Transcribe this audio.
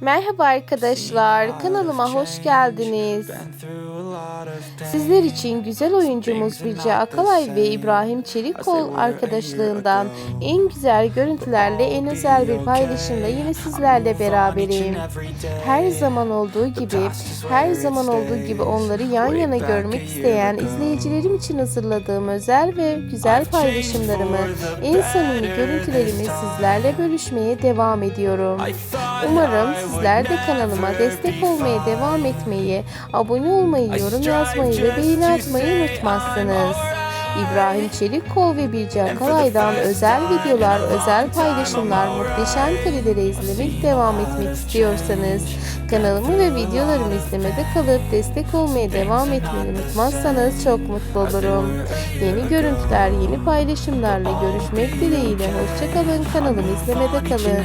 Merhaba arkadaşlar, kanalıma hoş geldiniz. Sizler için güzel oyuncumuz Bilge Akalay ve İbrahim Çelikkol arkadaşlığından en güzel görüntülerle en özel bir paylaşımla yine sizlerle beraberim. Her zaman olduğu gibi, her zaman olduğu gibi onları yan yana görmek isteyen izleyicilerim için hazırladığım özel ve güzel paylaşımlarımı, en samimi görüntülerimi sizlerle bölüşmeye devam ediyorum. Umarım sizler de kanalıma destek olmaya devam etmeyi, abone olmayı, yorum yazmayı ve beğeni atmayı unutmazsınız. İbrahim Çelikkol ve Bilge Akalay'dan özel videolar, özel paylaşımlar, muhteşem kareleri izlemek devam etmek istiyorsanız kanalımı ve videolarımı izlemede kalıp destek olmaya devam etmeyi unutmazsanız çok mutlu olurum. Yeni görüntüler, yeni paylaşımlarla görüşmek dileğiyle. Hoşçakalın, kanalımı izlemede kalın.